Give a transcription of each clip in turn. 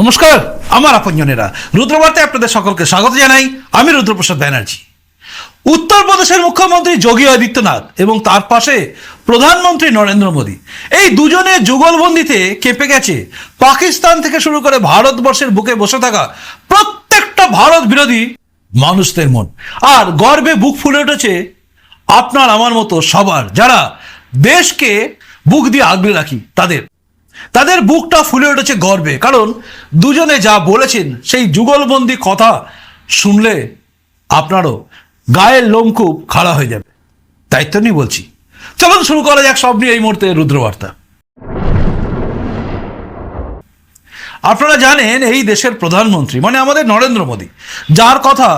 নমস্কার, আমার আপনজনেরা। রুদ্রবার্তায় আপনাদের সকলকে স্বাগত জানাই। আমি রুদ্রপ্রসাদ ব্যানার্জি। উত্তরপ্রদেশের মুখ্যমন্ত্রী যোগী আদিত্যনাথ এবং তার পাশে প্রধানমন্ত্রী নরেন্দ্র মোদী। এই দুজনের যুগলবন্দিতে কেঁপে গেছে। পাকিস্তান থেকে শুরু করে ভারতবর্ষের বুকে বসে থাকা প্রত্যেকটা ভারত বিরোধী মানুষদের মন। আর গর্বে বুক ফুলে উঠেছে আপনার, আমার মতো সবার, যারা দেশকে বুক দিয়ে আগলে রাখি, তাদের। তাদের বুকটা ফুলে উঠেছে গর্বে। কারণ দুজনে যা বলেছেন, সেই যুগলবন্দি কথা শুনলে আপনারও গায়ের লোম খুব খাড়া হয়ে যাবে। তো নিয়ে বলছি। চলুন শুরু করা যাক সব নিয়ে এই মুহূর্তে রুদ্রবার্তা। আপনারা জানেন, এই দেশের প্রধানমন্ত্রী মানে আমাদের নরেন্দ্র মোদী, যার কথা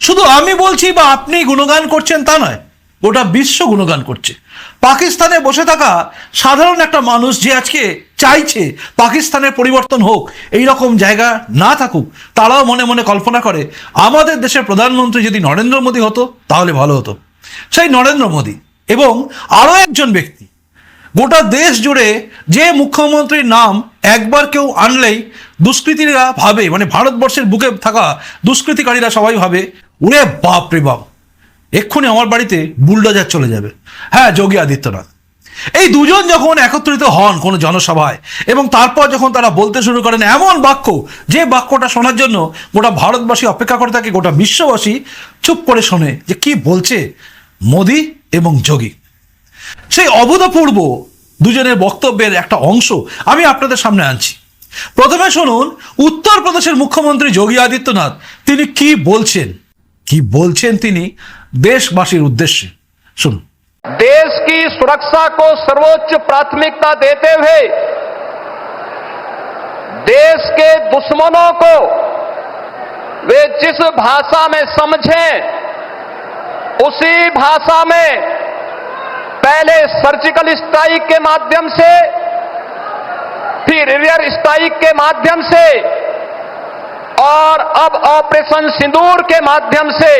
শুধু আমি বলছি বা আপনি গুণগান করছেন তা নয় গোটা বিশ্ব গুণগান করছে। পাকিস্তানে বসে থাকা সাধারণ একটা মানুষ যে আজকে চাইছে পাকিস্তানের পরিবর্তন হোক, এই রকম জায়গা না থাকুক, তারাও মনে মনে কল্পনা করে, আমাদের দেশের প্রধানমন্ত্রী যদি নরেন্দ্র মোদী হতো, তাহলে ভালো হতো। সেই নরেন্দ্র মোদী এবং আরও একজন ব্যক্তি, গোটা দেশ জুড়ে যে মুখ্যমন্ত্রীর নাম একবার কেউ আনলেই দুষ্কৃতীরা ভাবে মানে ভারতবর্ষের বুকে থাকা দুষ্কৃতিকারীরা সবাই ভাবে উরে বাপ রে বাপ! এক্ষুনি আমার বাড়িতে বুলডোজার চলে যাবে। হ্যাঁ যোগী আদিত্যনাথ। এই দুজন যখন একত্রিত হন কোনো জনসভায় এবং তারপর যখন তারা বলতে শুরু করেন এমন বাক্য, যে বাক্যটা শোনার জন্য গোটা ভারতবাসী অপেক্ষা করে থাকে, গোটা বিশ্ববাসী চুপ করে শোনে যে কি বলছে মোদি এবং যোগী। সেই অভূতপূর্ব দুজনের বক্তব্যের একটা অংশ আমি আপনাদের সামনে আনছি। প্রথমে শুনুন, উত্তরপ্রদেশের মুখ্যমন্ত্রী যোগী আদিত্যনাথ তিনি কি বলছেন? কি বলছেন তিনি? দেশবাসীর উদ্দেশ্যে শুনুন देश की सुरक्षा को सर्वोच्च प्राथमिकता देते हुए देश के दुश्मनों को वे जिस भाषा में समझें उसी भाषा में पहले सर्जिकल स्ट्राइक के माध्यम से फिर एरियर स्ट्राइक के माध्यम से और अब ऑपरेशन सिंदूर के माध्यम से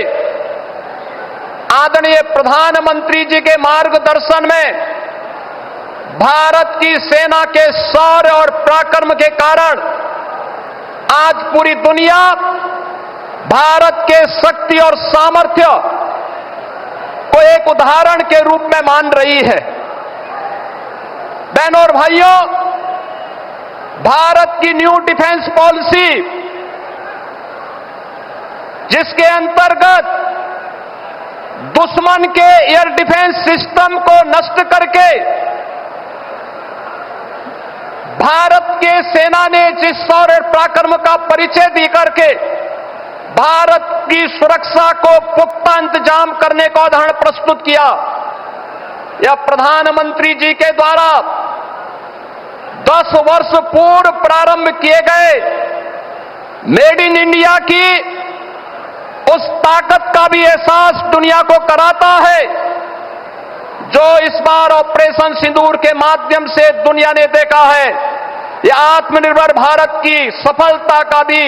आदरणीय प्रधानमंत्री जी के मार्गदर्शन में भारत की सेना के शौर्य और पराक्रम के कारण आज पूरी दुनिया भारत के शक्ति और सामर्थ्य को एक उदाहरण के रूप में मान रही है। बहनों और भाइयों, भारत की न्यू डिफेंस पॉलिसी, जिसके अंतर्गत दुश्मन के एयर डिफेंस सिस्टम को नष्ट करके भारत के सेना ने जिस शौर्य पराक्रम का परिचय दी करके भारत की सुरक्षा को पुख्ता इंतज़ाम करने का उदाहरण प्रस्तुत किया यह प्रधानमंत्री जी के द्वारा 10 वर्ष पूर्व प्रारंभ किए गए मेड इन इंडिया की उस ताकत का भी एहसास दुनिया को कराता है, जो इस बार ऑपरेशन सिंदूर के माध्यम से दुनिया ने देखा है। यह आत्मनिर्भर भारत की सफलता का भी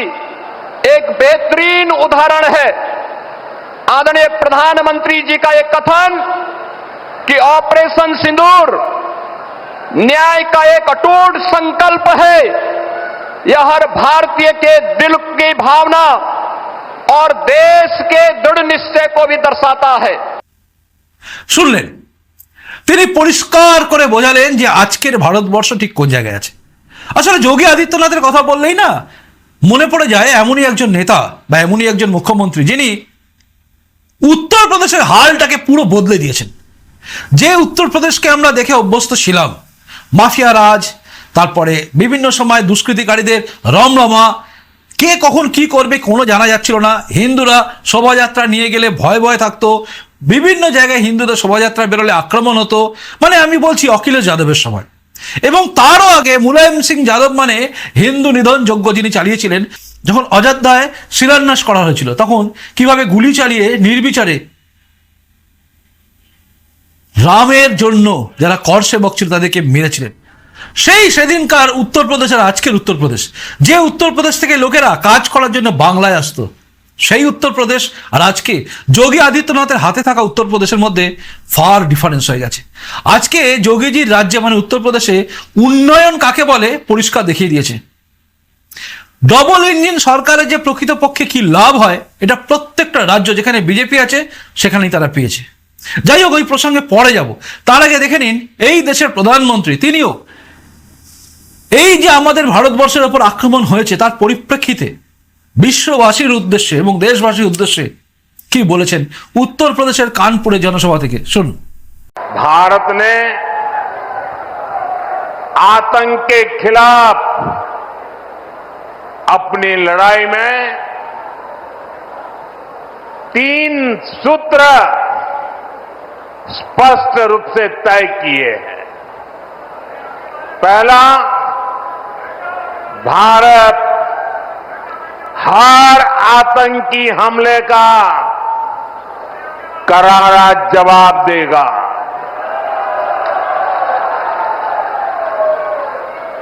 एक बेहतरीन उदाहरण है। आदरणीय प्रधानमंत्री जी का एक कथन कि ऑपरेशन सिंदूर न्याय का एक अटूट संकल्प है। यह हर भारतीय के दिल की भावना और देश के दृढ़ निश्चय को भी दर्शाता है শুনলেন তিনি পরিষ্কার করে বোঝালেন যে আজকের ভারতবর্ষ ঠিক কোন জায়গায় আছে আসলে যোগী আদিত্যনাথের কথা বললেই না মনে পড়ে যায় এমনই একজন নেতা বা এমনই একজন মুখ্যমন্ত্রী যিনি উত্তরপ্রদেশের হালটাকে পুরো বদলে দিয়েছেন যে উত্তরপ্রদেশকে আমরা দেখে অভ্যস্ত ছিলাম মাফিয়া রাজ তারপরে বিভিন্ন সময় দুষ্কৃতিকারীদের রমরমা কে কখন কি করবে কোনো জানা যাচ্ছিল না। হিন্দুরা শোভাযাত্রা নিয়ে গেলে ভয় ভয় থাকতো। বিভিন্ন জায়গায় হিন্দুদের শোভাযাত্রা বেরোলে আক্রমণ হতো। মানে আমি বলছি অখিলেশ যাদবের সময়। এবং তারও আগে মুলায়ম সিং যাদব মানে হিন্দু নিধন যজ্ঞ যিনি চালিয়েছিলেন, যখন অযোধ্যায় শিলান্যাস করা হয়েছিল, তখন কীভাবে গুলি চালিয়ে নির্বিচারে রামের জন্য যারা কর সেবক ছিল তাদেরকে মেরেছিলেন। সেই সেদিনকার উত্তরপ্রদেশ আর আজকের উত্তরপ্রদেশ। যে উত্তরপ্রদেশ থেকে লোকেরা কাজ করার জন্য বাংলায় আসতো, সেই উত্তরপ্রদেশ আর আজকে যোগী আদিত্যনাথের হাতে থাকা উত্তরপ্রদেশের মধ্যে ফার ডিফারেন্স হয়ে গেছে। আজকে যোগীজির রাজ্যে মানে উত্তরপ্রদেশে উন্নয়ন কাকে বলে পরিষ্কার দেখিয়ে দিয়েছে। ডবল ইঞ্জিন সরকারের যে প্রকৃতপক্ষে কি লাভ হয়, এটা প্রত্যেকটা রাজ্য যেখানে বিজেপি আছে, সেখানেই তারা পেয়েছে। যাই হোক, ওই প্রসঙ্গে পরে যাব। তার আগে দেখে নিন, এই দেশের প্রধানমন্ত্রী, তিনিও এই যে আমাদের ভারতবর্ষের ওপর আক্রমণ হয়েছে তার পরিপ্রেক্ষিতে বিশ্ববাসীর উদ্দেশ্যে এবং দেশবাসীর উদ্দেশ্যে কি বলেছেন উত্তরপ্রদেশের কানপুরে জনসভা থেকে শুনুন भारत ने आतंक के खिलाफ अपनी लड़ाई में तीन सूत्र स्पष्ट रूप से तय किए हैं पहला भारत, हर आतंकी हमले का करारा जवाब देगा।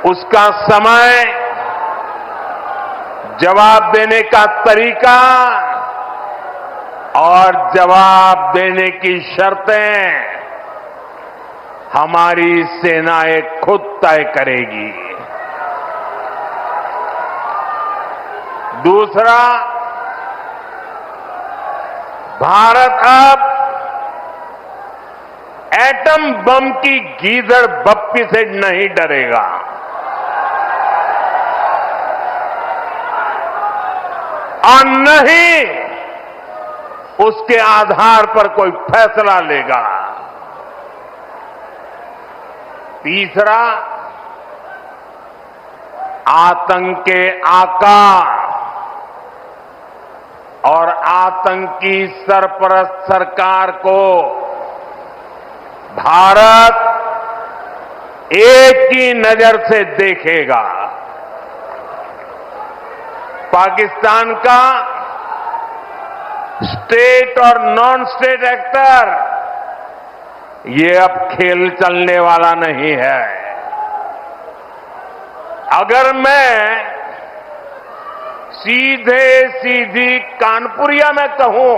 उसका समय जवाब देने का तरीका और जवाब देने की शर्तें हमारी सेनाएँ खुद तय करेगी। दूसरा, भारत अब एटम बम की गीजर बप्पी से नहीं डरेगा। और नहीं, उसके आधार पर कोई फैसला लेगा। तीसरा, आतंक के आकार। और आतंकी सरपरस्त सरकार को भारत एक ही नज़र से देखेगा। पाकिस्तान का स्टेट और नॉन स्टेट एक्टर, ये अब खेल चलने वाला नहीं है। अगर मैं सीधे सीधी कानपुरिया में कहूं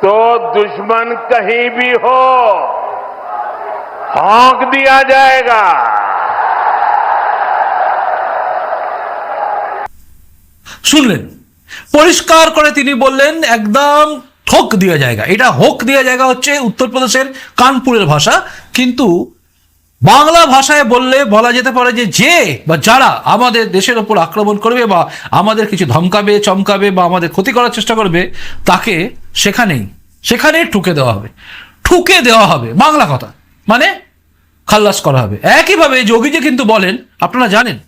तो दुश्मन कहीं भी हो हाँक दिया जाएगा শুনলেন পরিষ্কার করে তিনি বললেন একদম ঠোক দেওয়া জায়গা এটা হোক দেওয়া জায়গা হচ্ছে উত্তরপ্রদেশের কানপুরের ভাষা কিন্তু বাংলা ভাষায় বললে বলা যেতে পারে যে যে বা যারা আমাদের দেশের ওপর আক্রমণ করবে বা আমাদের কিছু ধমকাবে, চমকাবে বা আমাদের ক্ষতি করার চেষ্টা করবে, তাকে সেখানেই সেখানেই ঠুকে দেওয়া হবে। ঠুকে দেওয়া হবে। বাংলা কথা। মানে খাল্লাস করা হবে। একইভাবে যোগীজি কিন্তু বলেন, আপনারা জানেন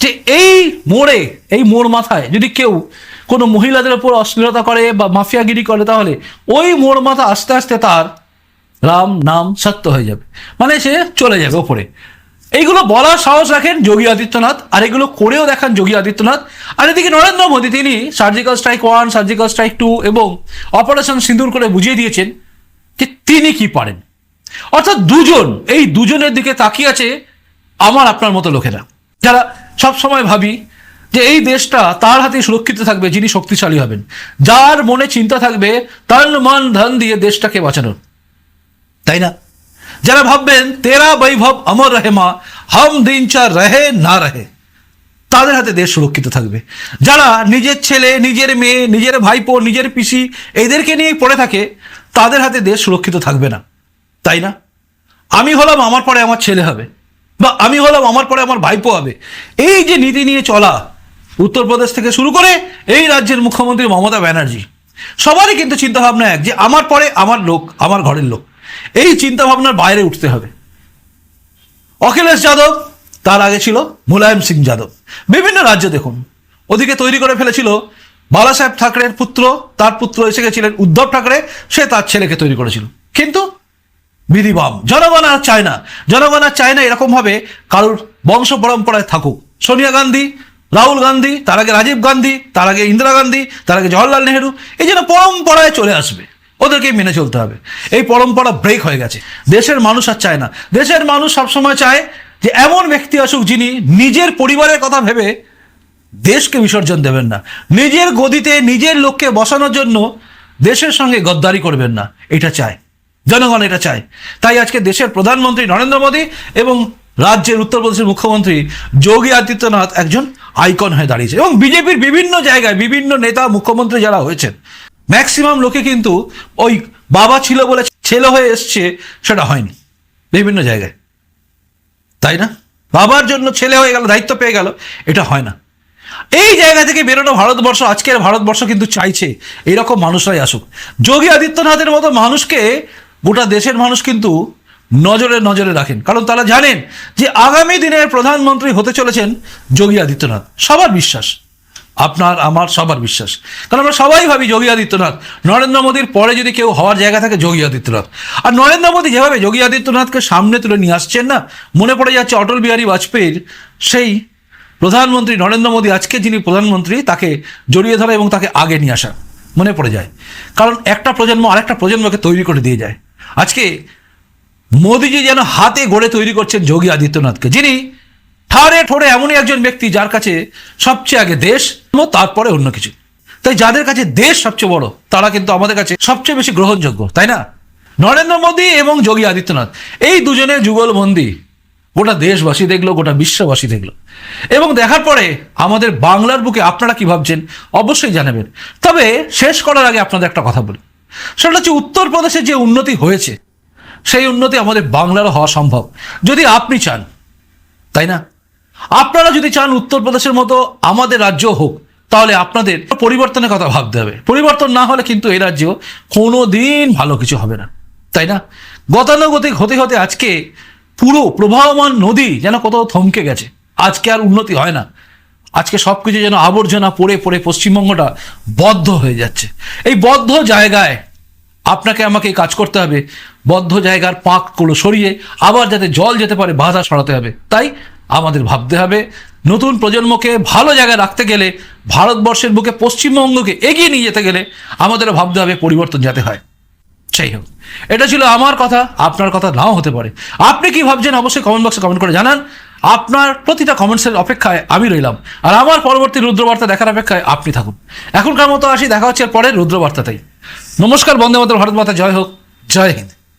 যে এই মোড়ে, এই মোড় মাথায় যদি কেউ কোনো মহিলাদের ওপর অশ্লীলতা করে বা মাফিয়াগিরি করে, তাহলে ওই মোড় মাথা আস্তে আস্তে তার রাম নাম সত্য হয়ে যাবে। মানে সে চলে যাবে ওপরে। এইগুলো বলার সাহস রাখেন যোগী আদিত্যনাথ, আর এগুলো করেও দেখান যোগী আদিত্যনাথ। আর এদিকে নরেন্দ্র মোদী, তিনি surgical strike one surgical strike two এবং অপারেশন সিঁদুর করে বুঝিয়ে দিয়েছেন যে তিনি কি পারেন। অর্থাৎ দুজন, এই দুজনের দিকে তাকিয়ে আছে আমার আপনার মতো লোকেরা। যারা সব সময় ভাবি যে এই দেশটা তার হাতে সুরক্ষিত থাকবে, যিনি শক্তিশালী হবেন। যার মনে চিন্তা থাকবে, তার মন ধন দিয়ে দেশটাকে বাঁচানোর। তাই না? যারা ভাববেন, তেরা বৈভব অমর রহে মা হম দিন চা রহে না রহে। তাদের হাতে দেশ সুরক্ষিত থাকবে। যারা নিজের ছেলে, নিজের মেয়ে, নিজের ভাইপো, নিজের পিসি এদেরকে নিয়েই পড়ে থাকে, তাদের হাতে দেশ সুরক্ষিত থাকবে না। তাই না? আমি হলাম আমার পরে আমার ছেলে হবে, বা আমি হলাম আমার পরে আমার ভাইপো হবে। এই যে নীতি নিয়ে চলা, উত্তরপ্রদেশ থেকে শুরু করে এই রাজ্যের মুখ্যমন্ত্রী মমতা ব্যানার্জি, সবারই কিন্তু চিন্তাভাবনা এক যে আমার পরে আমার লোক, আমার ঘরের লোক। এই চিন্তা ভাবনার বাইরে উঠতে হবে। অখিলেশ যাদব তার আগে ছিল মুলায়ম সিং যাদব। বিভিন্ন রাজ্য দেখুন, ওদিকে তৈরি করে ফেলেছিল বালাসাহেব ঠাকরের পুত্র, তার পুত্র এসে গেছিলেন উদ্ধব ঠাকরে, সে তার ছেলেকে তৈরি করেছিল। কিন্তু বিধিবাম, জনগণ আর চায় না। জনগণ আর চায় না এরকমভাবে কারোর বংশ পরম্পরায় থাকুক। সোনিয়া গান্ধী, রাহুল গান্ধী, তার আগে রাজীব গান্ধী, তার আগে ইন্দিরা গান্ধী, তার আগে জওয়াহরলাল নেহেরু, এই যেন পরম্পরায় চলে আসবে। ওদেরকে মেনে চলতে হবে। এই পরম্পরা ব্রেক হয়ে গেছে। দেশের মানুষ আর চায় না। দেশের মানুষ সবসময় চায় যে এমন ব্যক্তি আসুক যিনি নিজের পরিবারের কথা ভেবে দেশকে বিসর্জন দেবেন না। নিজের গদিতে নিজের লোককে বসানোর জন্য দেশের সঙ্গে গদ্দারি করবেন না। এটা চায়। জনগণ এটা চায়। তাই আজকে দেশের প্রধানমন্ত্রী নরেন্দ্র মোদী এবং রাজ্যের উত্তরপ্রদেশের মুখ্যমন্ত্রী যোগী আদিত্যনাথ একজন আইকন হয়ে দাঁড়িয়েছে। এবং বিজেপির বিভিন্ন জায়গায় বিভিন্ন নেতা, মুখ্যমন্ত্রী যারা হয়েছেন ম্যাক্সিমাম লোকে কিন্তু ওই বাবা ছিল বলে ছেলে হয়ে এসছে, সেটা হয়নি। বিভিন্ন জায়গায়। তাই না? বাবার জন্য ছেলে হয়ে গেল, দায়িত্ব পেয়ে গেল, এটা হয় না। এই জায়গা থেকে বেরোনো ভারতবর্ষ, আজকের ভারতবর্ষ কিন্তু চাইছে এইরকম মানুষরাই আসুক। যোগী আদিত্যনাথের মতো মানুষকে গোটা দেশের মানুষ কিন্তু নজরে নজরে রাখেন। কারণ তারা জানেন যে আগামী দিনের প্রধানমন্ত্রী হতে চলেছেন যোগী আদিত্যনাথ। সবার বিশ্বাস। আপনার, আমার, সবার বিশ্বাস। কারণ আমরা সবাই ভাবি যোগী আদিত্যনাথ। নরেন্দ্র মোদীর পরে যদি কেউ হওয়ার জায়গা থাকে, যোগী আদিত্যনাথ। আর নরেন্দ্র মোদী যেভাবে যোগী আদিত্যনাথকে সামনে তুলে নিয়ে আসছেন না, মনে পড়ে যাচ্ছে অটল বিহারী বাজপেয়ীর সেই প্রধানমন্ত্রী নরেন্দ্র মোদী আজকে যিনি প্রধানমন্ত্রী, তাকে জড়িয়ে ধরা এবং তাকে আগে নিয়ে আসা মনে পড়ে যায়। কারণ একটা প্রজন্ম আরেকটা প্রজন্মকে তৈরি করে দিয়ে যায়। আজকে মোদীজি যেন হাতে গড়ে তৈরি করছেন যোগী আদিত্যনাথকে, যিনি ঠাড়ে ঠোড়ে এমনই একজন ব্যক্তি যার কাছে সবচেয়ে আগে দেশ, তারপরে অন্য কিছু। তাই যাদের কাছে দেশ সবচেয়ে বড়, তারা কিন্তু আমাদের কাছে সবচেয়ে বেশি গ্রহণযোগ্য, তাই না? নরেন্দ্র মোদী এবং যোগী আদিত্যনাথ, এই দুজনের যুগলবন্দি গোটা দেশবাসী দেখল, গোটা বিশ্ববাসী দেখল। এবং দেখার পরে আমাদের বাংলার বুকে আপনারা কি ভাবছেন? অবশ্যই জানাবেন। তবে শেষ করার আগে আপনাদের একটা কথা বলি। সেটা হচ্ছে উত্তরপ্রদেশে যে উন্নতি হয়েছে, সেই উন্নতি আমাদের বাংলারও হওয়া সম্ভব, যদি আপনি চান। তাই না? আপনারা যদি চান উত্তরপ্রদেশের মতো আমাদের রাজ্য হোক, তাহলে আপনাদের পরিবর্তনের কথা ভাবতে হবে। পরিবর্তন না হলে কিন্তু এই রাজ্য কোনো দিন ভালো কিছু হবে না। তাই না? গতানুগতিক হতে হতে আজকে পুরো প্রবাহমান নদী যেন কোথাও থমকে গেছে। আজকে আর উন্নতি হয় না। আজকে সব কিছু যেন আবর্জনা পড়ে পড়ে পশ্চিমবঙ্গটা বদ্ধ হয়ে যাচ্ছে। এই বদ্ধ জায়গায় আপনাকে আমাকে কাজ করতে হবে। বদ্ধ জায়গার পাঁকগুলো সরিয়ে আবার যাতে জল যেতে পারে, বাধা সরাতে হবে। তাই আমাদের ভাবতে হবে, নতুন প্রজন্মকে ভালো জায়গায় রাখতে গেলে, ভারতবর্ষের বুকে পশ্চিমবঙ্গকে এগিয়ে নিয়ে যেতে গেলে আমাদেরও ভাবতে হবে পরিবর্তন যাতে হয়। সেই হোক, এটা ছিল আমার কথা, আপনার কথা নাও হতে পারে। আপনি কি ভাবছেন অবশ্যই কমেন্ট বক্সে কমেন্ট করে জানান। আপনার প্রতিটা কমেন্টসের অপেক্ষায় আমি রইলাম। আর আমার পরবর্তী রুদ্রবার্তা দেখার অপেক্ষায় আপনি থাকুন। এখনকার মতো আসি, দেখা হচ্ছে পরে রুদ্রবার্তাতেই। নমস্কার, বন্দে মাতরম, ভারত মাতা, জয় হোক, জয় হিন্দ।